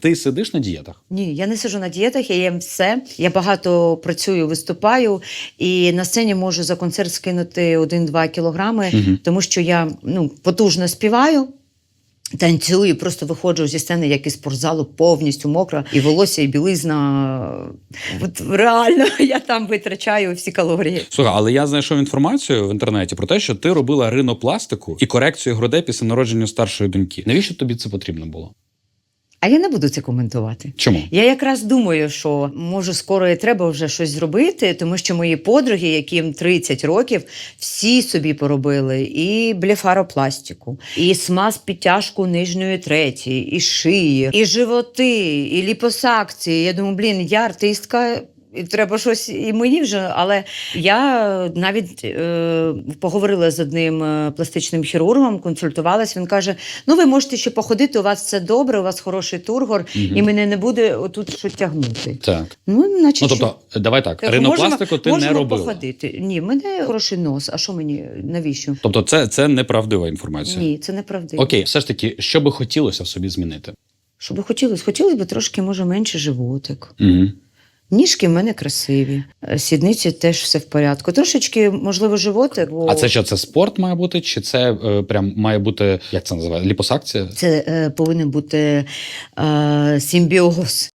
Ти сидиш на дієтах? Ні, я не сиджу на дієтах, я їм все. Я багато працюю, виступаю, і на сцені можу за концерт скинути 1-2 кілограми, Мгм. тому що я ну, потужно співаю. Танцюю, просто виходжу зі сцени, як із спортзалу, повністю мокра, і волосся, і білизна. От реально я там витрачаю всі калорії. Слухай, але я знайшов інформацію в інтернеті про те, що ти робила ринопластику і корекцію грудей після народження старшої доньки. Навіщо тобі це потрібно було? А я не буду це коментувати. Чому? Я якраз думаю, що може скоро і треба вже щось зробити, тому що мої подруги, яким 30 років, всі собі поробили і блефаропластику, і смаз підтяжку нижньої треті, і шиї, і животи, і ліпосакції. Я думаю, блін, я артистка. І треба щось і мені вже, але я навіть е, поговорила з одним е, пластичним хірургом, консультувалась. Він каже: ну ви можете ще походити, у вас все добре, у вас хороший тургор, Мгм. і мене не буде отут що тягнути. Так. Ну, наче Ну що? тобто, давай так, Кажу, ринопластику можемо- ти можемо не робила. походити. Ні, в мене хороший нос. А що мені навіщо? Тобто, це, це неправдива інформація. Ні, це неправдиво. Окей, все ж таки, що би хотілося в собі змінити? Що би хотілося? Хотілося б трошки, може, менше животик. Угу. Ніжки в мене красиві, е, сідниці теж все в порядку. Трошечки, можливо, животик. Бо... А це що, це спорт має бути? Чи це е, прям має бути, як це називає, ліпосакція? Це е, повинен бути е, симбіоз